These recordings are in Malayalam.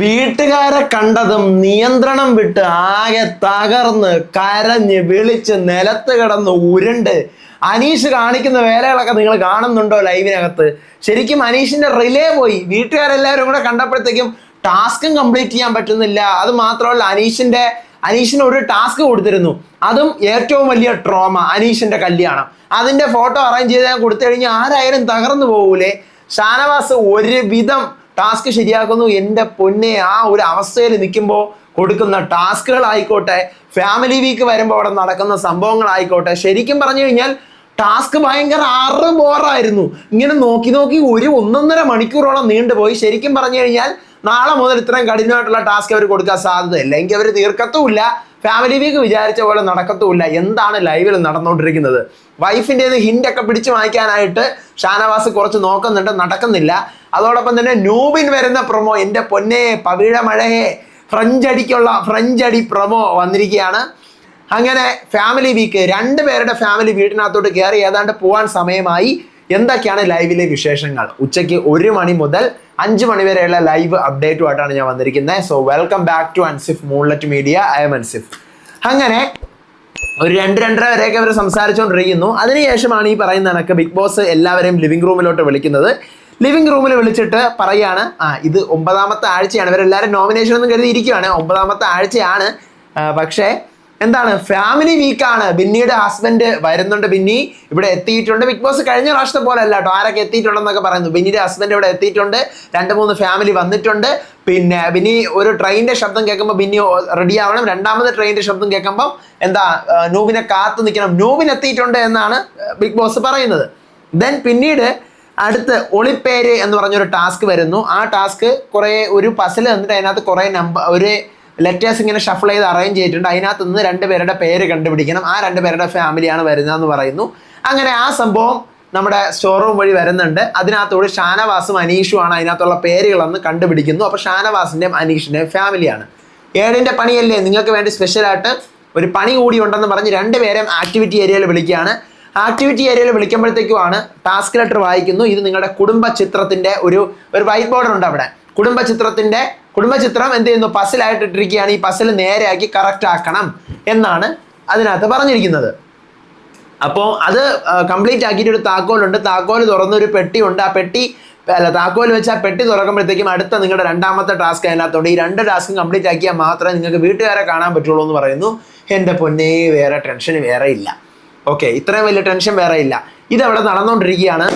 വീട്ടുകാരെ കണ്ടതും നിയന്ത്രണം വിട്ട് ആകെ തകർന്ന് കരഞ്ഞ് വിളിച്ച് നിലത്ത് കിടന്ന് ഉരുണ്ട്. അനീഷ് കാണിക്കുന്ന വേലകളൊക്കെ നിങ്ങൾ കാണുന്നുണ്ടോ ലൈവിനകത്ത്? ശരിക്കും അനീഷിന്റെ റിലേ പോയി. വീട്ടുകാരെല്ലാവരും കൂടെ കണ്ടപ്പോഴത്തേക്കും ടാസ്കും കംപ്ലീറ്റ് ചെയ്യാൻ പറ്റുന്നില്ല. അത് മാത്രമല്ല അനീഷിന്റെ അനീഷിന് ഒരു ടാസ്ക് കൊടുത്തിരുന്നു. അതും ഏറ്റവും വലിയ ട്രോമ അനീഷിന്റെ കല്യാണം. അതിന്റെ ഫോട്ടോ അറേഞ്ച് ചെയ്ത് കൊടുത്തു കഴിഞ്ഞാൽ ആരായാലും തകർന്നു പോകൂലേ ഷാനവാസ് ഒരുവിധം ടാസ്ക് ശരിയാക്കുന്നു. എന്റെ പൊന്നെ ആ ഒരു അവസ്ഥയിൽ നിൽക്കുമ്പോൾ കൊടുക്കുന്ന ടാസ്കുകളായിക്കോട്ടെ ഫാമിലി വീക്ക് വരുമ്പോൾ അവിടെ നടക്കുന്ന സംഭവങ്ങളായിക്കോട്ടെ ശരിക്കും പറഞ്ഞു കഴിഞ്ഞാൽ ടാസ്ക് ഭയങ്കര അറ് ബോറായിരുന്നു ഇങ്ങനെ നോക്കി നോക്കി ഒരു ഒന്നൊന്നര മണിക്കൂറോളം നീണ്ടുപോയി. ശരിക്കും പറഞ്ഞു കഴിഞ്ഞാൽ നാളെ മുതൽ ഇത്രയും കഠിനമായിട്ടുള്ള ടാസ്ക് അവർ കൊടുക്കാൻ സാധ്യതയില്ല. എങ്കിൽ അവർ തീർക്കത്തുമില്ല. ഫാമിലി വീക്ക് വിചാരിച്ച പോലെ നടക്കത്തുമില്ല. എന്താണ് ലൈവിൽ നടന്നുകൊണ്ടിരിക്കുന്നത്? വൈഫിന്റെ ഹിന്റൊക്കെ പിടിച്ചു വാങ്ങിക്കാനായിട്ട് ഷാനവാസ് കുറച്ച് നോക്കുന്നുണ്ട്. നടക്കുന്നില്ല. അതോടൊപ്പം തന്നെ നൂബിൻ വരുന്ന പ്രൊമോ എന്റെ പൊന്നെ പവിഴ മഴയെ. ഫ്രഞ്ച് അടിക്കുള്ള ഫ്രഞ്ച് അടി പ്രൊമോ വന്നിരിക്കുകയാണ്. അങ്ങനെ ഫാമിലി വീക്ക് രണ്ട് പേരുടെ ഫാമിലി വീട്ടിനകത്തോട്ട് കയറി ഏതാണ്ട് പോകാൻ സമയമായി. എന്തൊക്കെയാണ് ലൈവിലെ വിശേഷങ്ങൾ? ഉച്ചയ്ക്ക് ഒരു മണി മുതൽ അഞ്ച് മണി വരെയുള്ള ലൈവ് അപ്ഡേറ്റുമായിട്ടാണ് ഞാൻ വന്നിരിക്കുന്നത്. So welcome back to Ansif moonlet media I'm Ansif അങ്ങനെ ഒരു രണ്ട് രണ്ടര വരെയൊക്കെ അവർ സംസാരിച്ചുകൊണ്ടിരിക്കുന്നു അതിനുശേഷമാണ് ഈ പറയുന്ന കണക്ക് ബിഗ് ബോസ് എല്ലാവരെയും ലിവിംഗ് റൂമിലോട്ട് വിളിക്കുന്നത്. ലിവിംഗ് റൂമിൽ വിളിച്ചിട്ട് പറയാണ് ആ ഇത് ഒമ്പതാമത്തെ ആഴ്ചയാണ്. ഇവരെല്ലാവരും നോമിനേഷൻ ഒന്നും കരുതി ഇരിക്കുകയാണ് ഒമ്പതാമത്തെ ആഴ്ചയാണ്. പക്ഷേ എന്താണ്? ഫാമിലി വീക്കാണ് ബിന്നിയുടെ ഹസ്ബൻഡ് വരുന്നുണ്ട് ബിന്നി. ഇവിടെ എത്തിയിട്ടുണ്ട്. ബിഗ് ബോസ് കഴിഞ്ഞ പ്രാവശ്യത്തെ പോലെ അല്ല കേട്ടോ ആരൊക്കെ എത്തിയിട്ടുണ്ടെന്നൊക്കെ പറയുന്നു. ബിന്നിയുടെ ഹസ്ബൻഡ് ഇവിടെ എത്തിയിട്ടുണ്ട്. രണ്ട് മൂന്ന് ഫാമിലി വന്നിട്ടുണ്ട്. പിന്നെ ബിന്നി ഒരു ട്രെയിനിന്റെ ശബ്ദം കേൾക്കുമ്പോൾ ബിന്നി റെഡി ആവണം. രണ്ടാമത് ട്രെയിനിന്റെ ശബ്ദം കേൾക്കുമ്പോൾ എന്താ നൂബിനെ കാത്തു നിൽക്കണം. നൂബിൻ എത്തിയിട്ടുണ്ട് എന്നാണ് ബിഗ് ബോസ് പറയുന്നത്. ദെൻ പിന്നീട് അടുത്ത് ഒളിപ്പേര് എന്ന് പറഞ്ഞൊരു ടാസ്ക് വരുന്നു. ആ ടാസ്ക് കുറേ ഒരു പസിൽ എന്നിട്ട് അതിനകത്ത് കുറേ നമ്പർ ഒരു ലെറ്റേഴ്സ് ഇങ്ങനെ ഷഫിൾ ചെയ്ത് അറേഞ്ച് ചെയ്തിട്ടുണ്ട്. അതിനകത്ത് നിന്ന് രണ്ട് പേരുടെ പേര് കണ്ടുപിടിക്കണം. ആ രണ്ട് പേരുടെ ഫാമിലിയാണ് വരുന്നതെന്ന് പറയുന്നു. അങ്ങനെ ആ സംഭവം നമ്മുടെ സ്റ്റോർ റൂം വഴി വരുന്നുണ്ട്. അതിനകത്തോട് ഷാനവാസും അനീഷുമാണ് അതിനകത്തുള്ള പേരുകളെന്ന് കണ്ടുപിടിക്കുന്നു. അപ്പോൾ ഷാനവാസിന്റെയും അനീഷിന്റെയും ഫാമിലിയാണ് ഏഴിന്റെ പണിയല്ലേ? നിങ്ങൾക്ക് വേണ്ടി സ്പെഷ്യലായിട്ട് ഒരു പണി കൂടി ഉണ്ടെന്ന് പറഞ്ഞ് രണ്ടുപേരെയും ആക്ടിവിറ്റി ഏരിയയിൽ വിളിക്കുകയാണ്. ആക്ടിവിറ്റി ഏരിയയിൽ വിളിക്കുമ്പോഴത്തേക്കുമാണ് ടാസ്ക് ലെറ്റർ വായിക്കുന്നു. ഇത് നിങ്ങളുടെ കുടുംബ ചിത്രത്തിന്റെ ഒരു ഒരു വൈറ്റ് ബോർഡർ ഉണ്ട് അവിടെ. കുടുംബ ചിത്രത്തിന്റെ കുടുംബ ചിത്രം എന്ത് ചെയ്യുന്നു? പസിലായിട്ട് ഇട്ടിരിക്കുകയാണ് ഈ പസിൽ നേരെയാക്കി കറക്റ്റ് ആക്കണം എന്നാണ് അതിനകത്ത് പറഞ്ഞിരിക്കുന്നത്. അപ്പോൾ അത് കംപ്ലീറ്റ് ആക്കിയിട്ട് ഒരു താക്കോലുണ്ട്. താക്കോൽ തുറന്നൊരു പെട്ടിയുണ്ട്. ആ പെട്ടി അല്ല താക്കോൽ വെച്ച് ആ പെട്ടി തുറക്കുമ്പോഴത്തേക്കും അടുത്ത നിങ്ങളുടെ രണ്ടാമത്തെ ടാസ്ക് അതിനകത്തുണ്ട്. ഈ രണ്ട് ടാസ്കും കംപ്ലീറ്റ് ആക്കിയാൽ മാത്രമേ നിങ്ങൾക്ക് വീട്ടുകാരെ കാണാൻ പറ്റുള്ളൂ എന്ന് പറയുന്നു. എന്റെ പൊന്നേ വേറെ ടെൻഷൻ വേറെ ഇല്ല. ഓക്കെ ഇത്രയും വലിയ ടെൻഷൻ വേറെ ഇല്ല. ഇതവിടെ നടന്നുകൊണ്ടിരിക്കുകയാണ്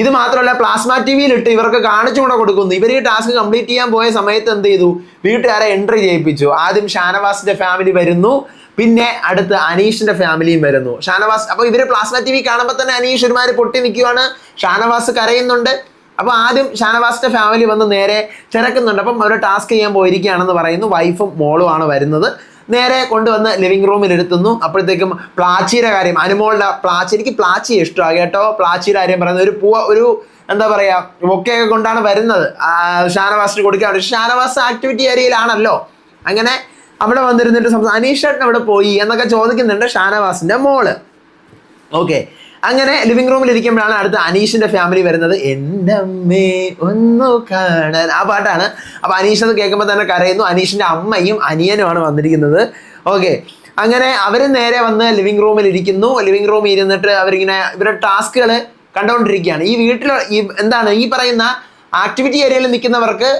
ഇത് മാത്രമല്ല പ്ലാസ്മ ടി വിയിലിട്ട് ഇവർക്ക് കാണിച്ചു കൂടെ കൊടുക്കുന്നു. ഇവർ ഈ ടാസ്ക് കംപ്ലീറ്റ് ചെയ്യാൻ പോയ സമയത്ത് എന്ത് ചെയ്തു? വീട്ടുകാരെ എൻട്രി ചെയ്യിപ്പിച്ചു. ആദ്യം ഷാനവാസിന്റെ ഫാമിലി വരുന്നു. പിന്നെ അടുത്ത് അനീഷിന്റെ ഫാമിലിയും വരുന്നു. ഷാനവാസ് അപ്പൊ ഇവർ പ്ലാസ്മ ടി വി കാണുമ്പോൾ തന്നെ അനീഷ് ഒരുമാതിരി പൊട്ടി നിൽക്കുവാണ് ഷാനവാസ് കരയുന്നുണ്ട്. അപ്പൊ ആദ്യം ഷാനവാസിന്റെ ഫാമിലി വന്ന് നേരെ തിരക്കുന്നുണ്ട് അപ്പം അവർ ടാസ്ക് ചെയ്യാൻ പോയിരിക്കുകയാണെന്ന് പറയുന്നു. വൈഫും മോളും ആണ് വരുന്നത്. നേരെ കൊണ്ടുവന്ന് ലിവിംഗ് റൂമിൽ ഇരുത്തുന്നു. അപ്പോഴത്തേക്കും പ്ലാച്ചിയുടെ കാര്യം അനുമോളുടെ പ്ലാച്ചി എനിക്ക് പ്ലാച്ചി ഇഷ്ടമാണ് കേട്ടോ. പ്ലാച്ചിയുടെ കാര്യം പറയുന്നത് ഒരു പൂവ ഒരു എന്താ പറയാ ബൊക്കെയൊക്കെ കൊണ്ടാണ് വരുന്നത്. ഷാനവാസിന് കൊടുക്കാൻ. ഷാനവാസ് ആക്ടിവിറ്റി ഏരിയയിലാണല്ലോ അങ്ങനെ അവിടെ വന്നിരുന്നിട്ട് സംസാരം അനീഷ് ചേട്ടൻ അവിടെ പോയി എന്നൊക്കെ ചോദിക്കുന്നുണ്ട് ഷാനവാസിന്റെ മോൾ. ഓക്കെ അങ്ങനെ ലിവിംഗ് റൂമിൽ ഇരിക്കുമ്പോഴാണ് അടുത്ത അനീഷിന്റെ ഫാമിലി വരുന്നത്. എന്റെ അമ്മേ ഒന്നു കാണാൻ. ആ പാട്ടാണ്. അപ്പൊ അനീഷ് അത് കേൾക്കുമ്പോൾ തന്നെ കരയുന്നു. അനീഷിന്റെ അമ്മയും അനിയനുമാണ് വന്നിരിക്കുന്നത്. ഓക്കെ അങ്ങനെ അവർ നേരെ വന്ന് ലിവിംഗ് റൂമിൽ ഇരിക്കുന്നു. ലിവിംഗ് റൂമിൽ ഇരുന്നിട്ട് അവരിങ്ങനെ ഇവരുടെ ടാസ്കുകൾ കണ്ടുകൊണ്ടിരിക്കുകയാണ് ഈ വീട്ടിൽ ഈ എന്താണ് ഈ പറയുന്ന ആക്ടിവിറ്റി ഏരിയയിൽ നിൽക്കുന്നവർക്ക്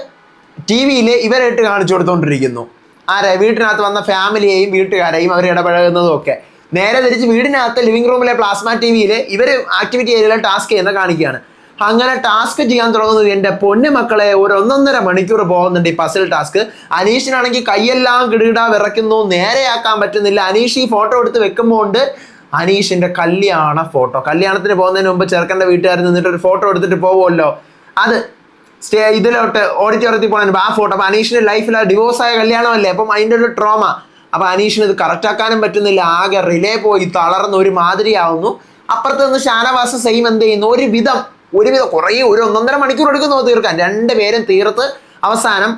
ടി വിയിൽ ഇവരായിട്ട് കാണിച്ചു കൊടുത്തുകൊണ്ടിരിക്കുന്നു ആരെ? വീട്ടിനകത്ത് വന്ന ഫാമിലിയെയും വീട്ടുകാരെയും അവർ ഇടപഴകുന്നതും ഒക്കെ. നേരെ തിരിച്ച് വീടിനകത്ത് ലിവിംഗ് റൂമിലെ പ്ലാസ്മ ടി വിയിൽ ഇവർ ആക്ടിവിറ്റി ഏരിയയിലെ ടാസ്ക് ചെയ്യുന്ന കാണിക്കുകയാണ്. അങ്ങനെ ടാസ്ക് ചെയ്യാൻ തുടങ്ങുന്നത് എന്റെ പൊന്നു മക്കളെ ഒരു ഒന്നൊന്നര മണിക്കൂർ പോകുന്നുണ്ട് ഈ പസിൽ ടാസ്ക് അനീഷിനാണെങ്കിൽ കൈയെല്ലാം കിടുകിടാ വിറയ്ക്കുന്നു നേരെയാക്കാൻ പറ്റുന്നില്ല. അനീഷ് ഈ ഫോട്ടോ എടുത്ത് വെക്കുമ്പോൾ ഉണ്ട്. അനീഷിന്റെ കല്യാണ ഫോട്ടോ കല്യാണത്തിന് പോകുന്നതിന് മുമ്പ് ചെറുക്കന്റെ വീട്ടുകാരിൽ നിന്നിട്ട് ഒരു ഫോട്ടോ എടുത്തിട്ട് പോകുമല്ലോ അത് സ്റ്റേ ഇതിലോട്ട് ഓഡിറ്റോറിയത്തിൽ പോകണം ആ ഫോട്ടോ അപ്പോൾ അനീഷിന്റെ ലൈഫിൽ ഡിവോഴ്സ് ആയ കല്യാണമല്ലേ? അപ്പം അതിന്റെ ഒരു ട്രോമ അപ്പൊ അനീഷിന് ഇത് കറക്റ്റാക്കാനും പറ്റുന്നില്ല. ആകെ റിലേ പോയി തളർന്ന് ഒരു മാതിരിയാവുന്നു. അപ്പുറത്ത് നിന്ന് ഷാനവാസ് സെയിം എന്ത് ചെയ്യുന്നു? ഒരു വിധം ഒരുവിധം കുറേ ഒരു ഒന്നൊന്നര മണിക്കൂർ എടുക്കുന്നു തീർക്കാൻ. രണ്ട് പേരും തീർത്ത് അവസാനം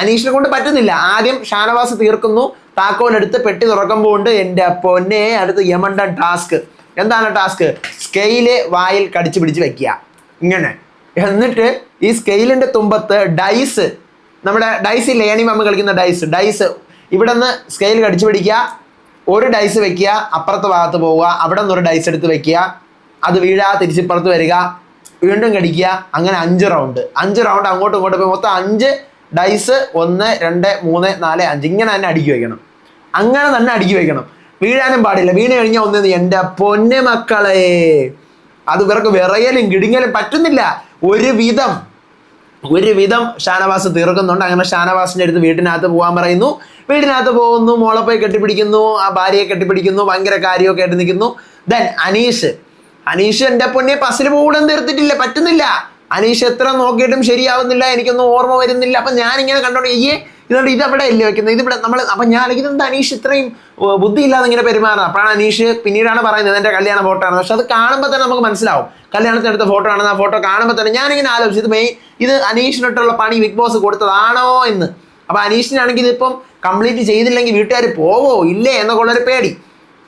അനീഷിനെ കൊണ്ട് പറ്റുന്നില്ല. ആദ്യം ഷാനവാസ് തീർക്കുന്നു. താക്കോലെടുത്ത് പെട്ടി തുറക്കുമ്പോൾ ഉണ്ട് എന്റെ പൊന്നെ അടുത്ത് യമണ്ടൻ ടാസ്ക്. എന്താണ് ടാസ്ക്? സ്കെയിൽ വായിൽ കടിച്ചു പിടിച്ച് വെക്കുക. ഇങ്ങനെ. എന്നിട്ട് ഈ സ്കെയിലിന്റെ തുമ്പത്ത് ഡൈസ് നമ്മുടെ ഡൈസ് ഇല്ലേ? ഏണി മമ്മ കളിക്കുന്ന ഡൈസ് ഡൈസ് ഇവിടെ നിന്ന് സ്കെയിൽ കടിച്ചു പിടിക്കുക. ഒരു ഡൈസ് വെക്കുക അപ്പുറത്തെ ഭാഗത്ത് പോവുക അവിടെ നിന്ന് ഒരു ഡൈസ് എടുത്ത് വെക്കുക. അത് വീഴാ തിരിച്ചിപ്പുറത്ത് വരിക. വീണ്ടും കടിക്കുക. അങ്ങനെ അഞ്ച് റൗണ്ട് അഞ്ച് റൗണ്ട് അങ്ങോട്ടും ഇങ്ങോട്ടും പോയി മൊത്തം അഞ്ച് ഡൈസ് ഒന്ന് രണ്ട് മൂന്ന് നാല് അഞ്ച്. ഇങ്ങനെ തന്നെ അടുക്കി വയ്ക്കണം അങ്ങനെ തന്നെ അടുക്കി വയ്ക്കണം വീഴാനും പാടില്ല. വീണ് കഴിഞ്ഞാൽ ഒന്ന് എന്റെ പൊന്നെ മക്കളെ അത് ഇവർക്ക് വിറയലും കിടുങ്ങലും പറ്റുന്നില്ല. ഒരു വിധം ഒരു വിധം ഷാനവാസ് തീർക്കുന്നുണ്ട്. അങ്ങനെ ഷാനവാസിന്റെ അടുത്ത് വീട്ടിനകത്ത് പോകാൻ പറയുന്നു. വീട്ടിനകത്ത് പോകുന്നു മോളെ പോയി കെട്ടിപ്പിടിക്കുന്നു ആ ഭാര്യയെ കെട്ടിപ്പിടിക്കുന്നു ഭയങ്കര കാര്യമൊക്കെ ആയിട്ട് നിൽക്കുന്നു. ദെൻ അനീഷ് അനീഷ് എന്റെ പൊന്നെ പസിൽ പോകൂടെ തീർത്തിട്ടില്ല പറ്റുന്നില്ല. അനീഷ് എത്ര നോക്കിയിട്ടും ശരിയാവുന്നില്ല എനിക്കൊന്നും ഓർമ്മ വരുന്നില്ല. അപ്പൊ ഞാൻ ഇങ്ങനെ കണ്ടോണ്ട് അയ്യേ ഇതുകൊണ്ട് ഇത് അവിടെ ഇല്ലേ വെക്കുന്നത്? ഇതിവിടെ നമ്മൾ അപ്പം ഞാൻ ഇതെന്താ അനീഷ് ഇത്രയും ബുദ്ധിയില്ലാതെ ഇങ്ങനെ പെരുമാറുന്നത് അപ്പോഴാണ് അനീഷ് പിന്നീടാണ് പറയുന്നത് എന്റെ കല്യാണ ഫോട്ടോ ആണ് പക്ഷെ അത് കാണുമ്പോൾ തന്നെ നമുക്ക് മനസ്സിലാവും. കല്യാണത്തിന് എടുത്ത ഫോട്ടോ ആണെന്ന് ആ ഫോട്ടോ കാണുമ്പോൾ തന്നെ ഞാനിങ്ങനെ ആലോചിച്ചു ഇത് മെയ് ഇത് അനീഷിനിട്ടുള്ള പണി ബിഗ് ബോസ് കൊടുത്തതാണോ എന്ന്. അപ്പോൾ അനീഷിനാണെങ്കിൽ ഇതിപ്പം കംപ്ലീറ്റ് ചെയ്തില്ലെങ്കിൽ വീട്ടുകാർ പോവോ ഇല്ലേ എന്നൊക്കെയുള്ളൊരു പേടി.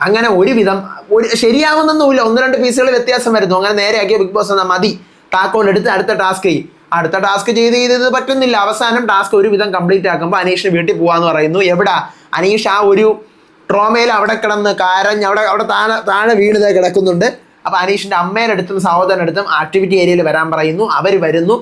അങ്ങനെ ഒരുവിധം ഒരു ശരിയാവുന്നൊന്നുമില്ല. ഒന്ന് രണ്ട് പീസുകൾ വ്യത്യാസം വരുന്നു. അങ്ങനെ നേരെയാക്കിയ ബിഗ് ബോസ് എന്നാൽ മതി. താക്കോൽ എടുത്ത് അടുത്ത ടാസ്ക് ചെയ്യും. അടുത്ത ടാസ്ക് ചെയ്ത് ചെയ്ത് പറ്റുന്നില്ല. അവസാനം ടാസ്ക് ഒരുവിധം കംപ്ലീറ്റ് ആക്കുമ്പോൾ അനീഷിന് വീട്ടിൽ പോവാന്ന് പറയുന്നു. എവിടാ? അനീഷ് ആ ഒരു ട്രോമയിൽ അവിടെ കിടന്ന് കാരഞ്ഞ് അവിടെ അവിടെ താഴെ താഴെ വീണത് കിടക്കുന്നുണ്ട്. അപ്പൊ അനീഷിന്റെ അമ്മയുടെ അടുത്തും സഹോദരന്റെ അടുത്തും ആക്ടിവിറ്റി ഏരിയയിൽ വരാൻ പറയുന്നു. അവർ വരുന്നു.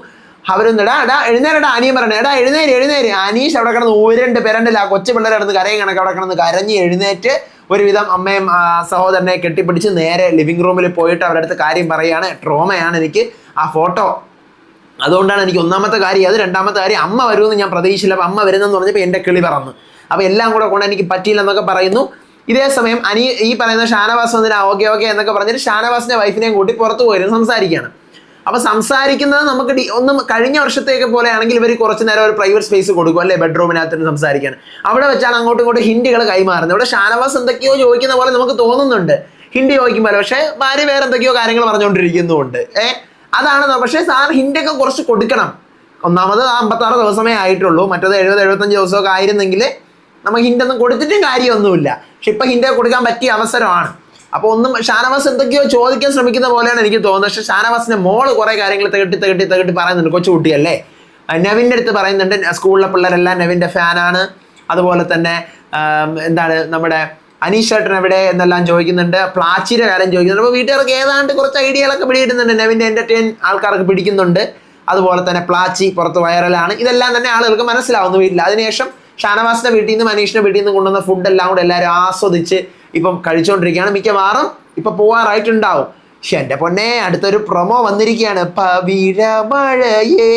അവരൊന്നും എടാ എടാ എഴുന്നേരടാ അനിയൻ പറഞ്ഞു. എടാ എഴുന്നേര് എഴുന്നേര്. അനീഷ് അവിടെ കിടന്ന് ഊരണ്ട് പെരണ്ടില്ല ആ കൊച്ചു പിള്ളേർ കിടന്ന് കരയും കണക്ക് അവിടെ കിടന്ന് കരഞ്ഞ് എഴുന്നേറ്റ് ഒരുവിധം അമ്മയും സഹോദരനെ കെട്ടിപ്പിടിച്ച് നേരെ ലിവിംഗ് റൂമിൽ പോയിട്ട് അവരുടെ അടുത്ത് കാര്യം പറയുകയാണ് ട്രോമയാണ് എനിക്ക്. ആ ഫോട്ടോ അതുകൊണ്ടാണ് എനിക്ക് ഒന്നാമത്തെ കാര്യം അത് രണ്ടാമത്തെ കാര്യം അമ്മ വരുമെന്ന് ഞാൻ പ്രതീക്ഷിച്ചില്ല. അപ്പം അമ്മ വരുന്നെന്ന് പറഞ്ഞപ്പോൾ എന്റെ കിളി പറന്നു. അപ്പോൾ എല്ലാം കൂടെ കൊണ്ട് എനിക്ക് പറ്റിയില്ല എന്നൊക്കെ പറയുന്നു. ഇതേ സമയം അനി ഈ പറയുന്ന ഷാനവാസ് വന്നിട്ട് ഓക്കെ ഓക്കെ എന്നൊക്കെ പറഞ്ഞിട്ട് ഷാനവാസിന്റെ വൈഫിനെയും കൂട്ടി പുറത്തു പോയിരുന്നു സംസാരിക്കുകയാണ് അപ്പോൾ സംസാരിക്കുന്നത് നമുക്ക് ഡി- ഒന്നും കഴിഞ്ഞ വർഷത്തേക്ക് പോലെ ആണെങ്കിൽ ഇവർ കുറച്ച് നേരം ഒരു പ്രൈവറ്റ് സ്പേസ് കൊടുക്കും അല്ലേ? ബെഡ്റൂമിനകത്ത് സംസാരിക്കാൻ. അവിടെ വെച്ചാണ് അങ്ങോട്ടും ഇങ്ങോട്ടും ഹിന്ദികൾ കൈമാറുന്നത്. ഇവിടെ ഷാനവാസ് എന്തൊക്കെയോ ചോദിക്കുന്ന പോലെ നമുക്ക് തോന്നുന്നുണ്ട്. ഹിന്ദി ചോദിക്കുമ്പോൾ പക്ഷേ ഭാര്യ വേറെ എന്തൊക്കെയോ കാര്യങ്ങൾ പറഞ്ഞുകൊണ്ടിരിക്കുന്നുണ്ട് ഏ? അതാണ് പക്ഷേ സാർ ഹിന്റൊക്കെ കുറച്ച് കൊടുക്കണം. ഒന്നാമത് അമ്പത്താറ് ദിവസമേ ആയിട്ടുള്ളൂ. മറ്റത് എഴുപത് എഴുപത്തഞ്ച് ദിവസമൊക്കെ ആയിരുന്നെങ്കിൽ നമുക്ക് ഹിന്റൊന്നും കൊടുത്തിട്ടും കാര്യമൊന്നുമില്ല. പക്ഷെ ഇപ്പം ഹിന്റെ കൊടുക്കാൻ പറ്റിയ അവസരമാണ്. അപ്പോൾ ഒന്നും ഷാനവാസ് എന്തൊക്കെയോ ചോദിക്കാൻ ശ്രമിക്കുന്ന പോലെയാണ് എനിക്ക് തോന്നുന്നത്. പക്ഷേ ഷാനവാസിന്റെ മോൾ കുറേ കാര്യങ്ങൾ തകട്ടി തകട്ടി തകട്ടി പറയുന്നുണ്ട്. കൊച്ചുകുട്ടിയല്ലേ? നവിന്റെ അടുത്ത് പറയുന്നുണ്ട്. സ്കൂളിലെ പിള്ളേരെല്ലാം നവിന്റെ ഫാനാണ്. അതുപോലെ തന്നെ എന്താണ് നമ്മുടെ അനീഷ് ചേട്ടൻ എവിടെ എന്നെല്ലാം ചോദിക്കുന്നുണ്ട്. പ്ലാച്ചിയുടെ കാര്യം ചോദിക്കുന്നുണ്ട്. അപ്പോൾ വീട്ടുകാർക്ക് ഏതാണ്ട് കുറച്ച് ഐഡിയകളൊക്കെ പിടികിട്ടുന്നുണ്ട് നവിന്റെ എന്റർടൈൻ ആൾക്കാർക്ക് പിടിക്കുന്നുണ്ട്. അതുപോലെ തന്നെ പ്ലാച്ചി പുറത്ത് വൈറലാണ്. ഇതെല്ലാം തന്നെ ആളുകൾക്ക് മനസ്സിലാവുന്നു വീട്ടിൽ. അതിനുശേഷം ഷാനവാസിന്റെ വീട്ടിൽ നിന്നും അനീഷിന്റെ വീട്ടിൽ നിന്നും കൊണ്ടുവന്ന ഫുഡ് എല്ലാം കൂടെ എല്ലാവരും ആസ്വദിച്ച് ഇപ്പം കഴിച്ചുകൊണ്ടിരിക്കുകയാണ് മിക്കവാറും ഇപ്പം പോവാറായിട്ടുണ്ടാവും. പക്ഷെ എന്റെ പൊന്നെ അടുത്തൊരു പ്രൊമോ വന്നിരിക്കുകയാണ്. പവിഴമഴയേ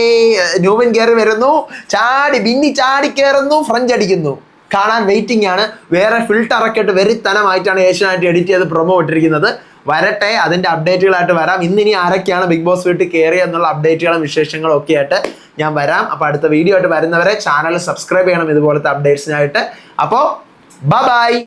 ന്യൂമൻ കയറി വരുന്നു. ചാടി ബിന്നി ചാടി കയറുന്നു ഫ്രഞ്ച് അടിക്കുന്നു. കാണാൻ വെയിറ്റിംഗ് ആണ്. വേറെ ഫിൽട്ടർ ഒക്കെ ഇട്ട് വെറിത്തനമായിട്ടാണ് ഏഷ്യനായിട്ട് എഡിറ്റ് ചെയ്ത് പ്രൊമോ ഇട്ടിരിക്കുന്നത്. വരട്ടെ അതിന്റെ അപ്ഡേറ്റുകളായിട്ട് വരാം. ഇന്ന് ഇനി ആരൊക്കെയാണ് ബിഗ് ബോസ് വീട്ടിൽ കയറി എന്നുള്ള അപ്ഡേറ്റുകളും വിശേഷങ്ങളും ഒക്കെ ആയിട്ട് ഞാൻ വരാം. അപ്പോൾ അടുത്ത വീഡിയോ ആയിട്ട് വരുന്നവരെ ചാനൽ സബ്സ്ക്രൈബ് ചെയ്യണം ഇതുപോലത്തെ അപ്ഡേറ്റ്സിനായിട്ട് അപ്പോൾ ബൈ